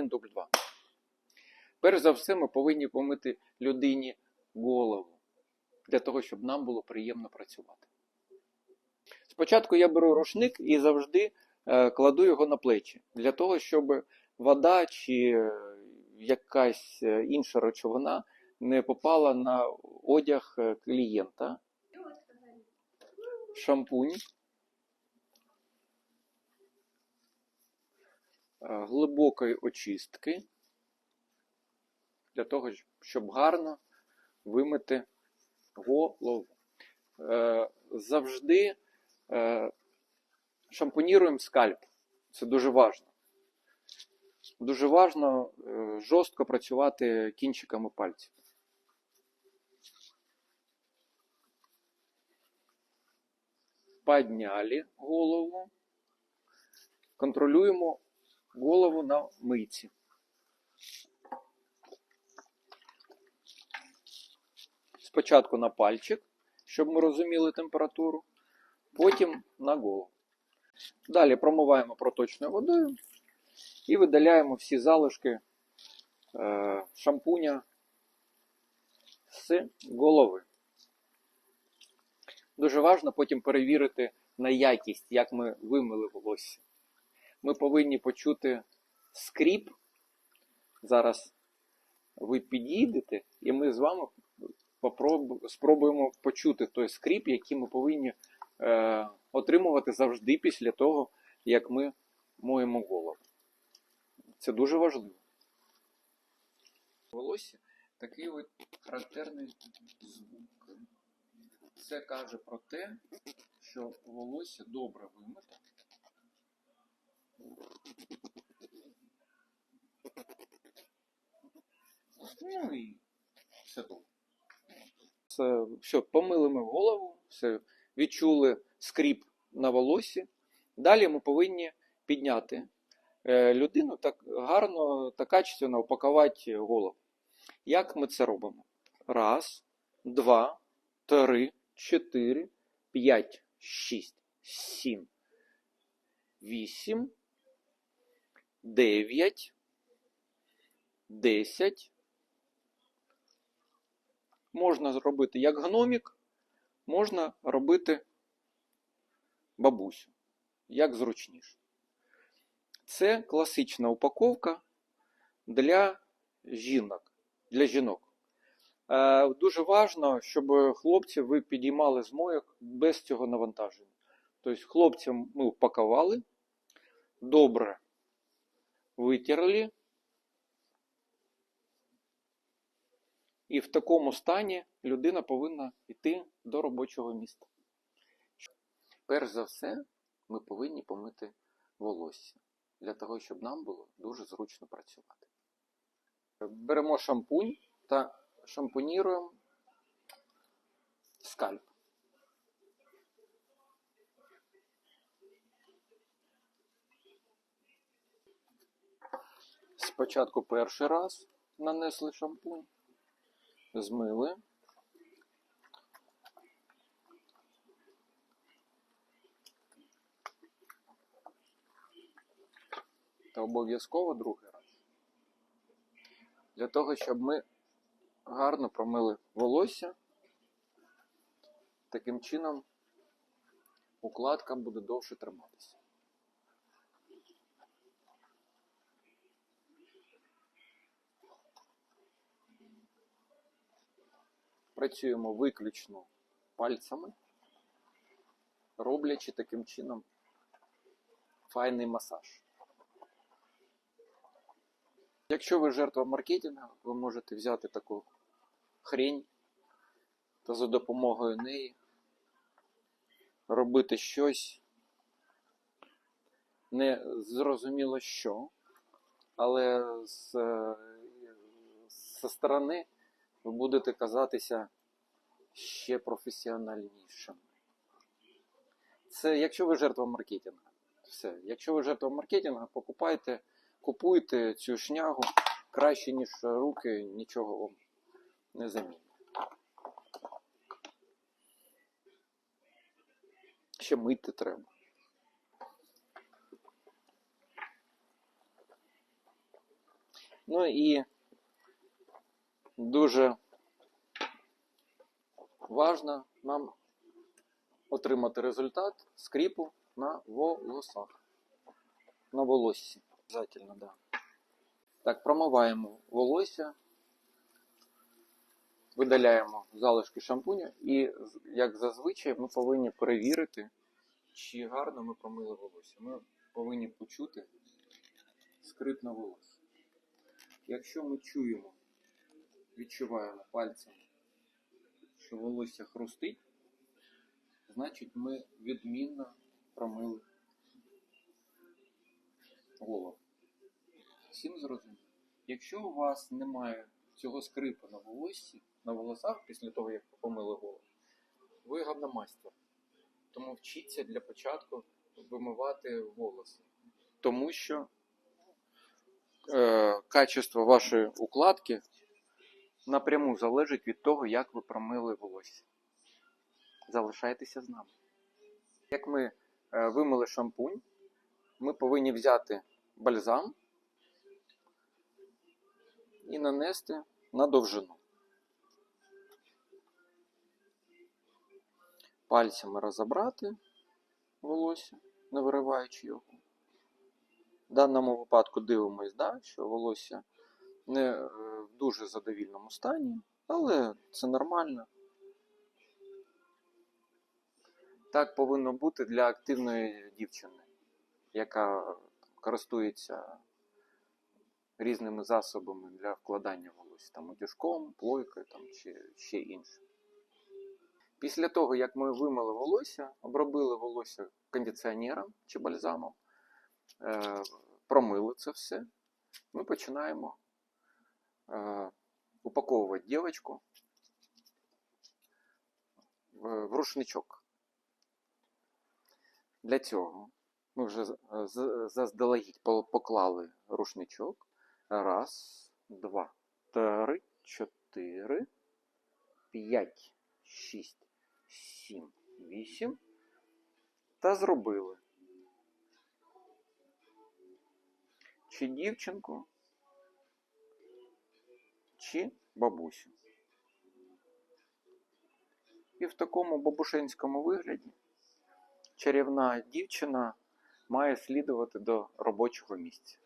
1, дубль 2. Перш за все, ми повинні помити людині голову для того, щоб нам було приємно працювати. Спочатку я беру рушник і завжди е, кладу його на плечі, для того, щоб вода чи е, якась е, інша речовина не попала на одяг е, клієнта. Шампунь. Глибокої очистки для того, щоб гарно вимити голову. Е, Завжди е, шампуніруємо скальп. Це дуже важливо. Дуже важливо е, жорстко працювати кінчиками пальців. Підняли голову. Контролюємо голову на мийці. Спочатку на пальчик, щоб ми розуміли температуру, потім на голову. Далі промиваємо проточною водою і видаляємо всі залишки е, шампуня з голови. Дуже важливо потім перевірити на якість, як ми вимили волосся. Ми повинні почути скріп. Зараз ви підійдете, і ми з вами спробуємо почути той скріп, який ми повинні е, отримувати завжди після того, як ми моємо голову. Це дуже важливо. Волосся такий от характерний звук. Це каже про те, що волосся добре вимите. Ну і все добре. Це все, помили ми голову, все, відчули скріп на волосі. Далі ми повинні підняти е, людину так гарно та качественно упакувати голову. Як ми це робимо? Раз, два, три, чотири, п'ять, шість, сім, вісім, дев'ять, десять. Можна зробити як гномік, можна робити бабусю, як зручніше. Це класична упаковка для жінок. Для жінок. Е, Дуже важливо, щоб хлопців ви підіймали з мойок без цього навантаження. Тобто хлопцям ми упакували, добре витерли. І в такому стані людина повинна йти до робочого міста. Перш за все, ми повинні помити волосся для того, щоб нам було дуже зручно працювати. Беремо шампунь та шампуніруємо скальп. Спочатку перший раз нанесли шампунь, змили. Та обов'язково другий раз. Для того, щоб ми гарно промили волосся. Таким чином укладка буде довше триматися. Працюємо виключно пальцями, роблячи таким чином файний масаж. Якщо ви жертва маркетингу, ви можете взяти таку хрень та за допомогою неї робити щось не зрозуміло що, але з, зі сторони ви будете казатися ще професіональнішим. Це якщо ви жертва маркетингу. Все. Якщо ви жертва маркетингу, покупайте, купуйте цю шнягу краще, ніж руки, нічого вам не замінить. Ще мити треба. Ну і дуже важно нам отримати результат скріпу на волосах. На волоссі. Обязательно, да. Так, промиваємо волосся, видаляємо залишки шампуня і, як зазвичай, ми повинні перевірити, чи гарно ми промили волосся. Ми повинні почути скрип на волосся. Якщо ми чуємо, відчуваємо пальцем, що волосся хрустить, значить ми відмінно промили голову. Всім зрозуміло. Якщо у вас немає цього скрипу на волоссі, на волосах після того, як помили голову, ви гавномайстер. Тому вчіться для початку вимивати волоси. Тому що е, качество вашої укладки напряму залежить від того, як ви промили волосся. Залишайтеся з нами. Як ми е, вимили шампунь, ми повинні взяти бальзам і нанести на довжину. Пальцями розібрати волосся, не вириваючи його. В даному випадку дивимось, да, що волосся не е, дуже задовільному стані, але це нормально. Так повинно бути для активної дівчини, яка користується різними засобами для вкладання волосся, там утюжком, плойкою там, чи ще інше. Після того, як ми вимили волосся, обробили волосся кондиціонером чи бальзамом, е, промили це все, ми починаємо е, упаковувати дівчинку в, в рушничок. Для цього ми вже заздалегідь поклали рушничок. Раз, два, три, чотири, п'ять, шість, сім, вісім. Та зробили. Чи дівчинку, чи бабусю. І в такому бабушинському вигляді чарівна дівчина має слідувати до робочого місця.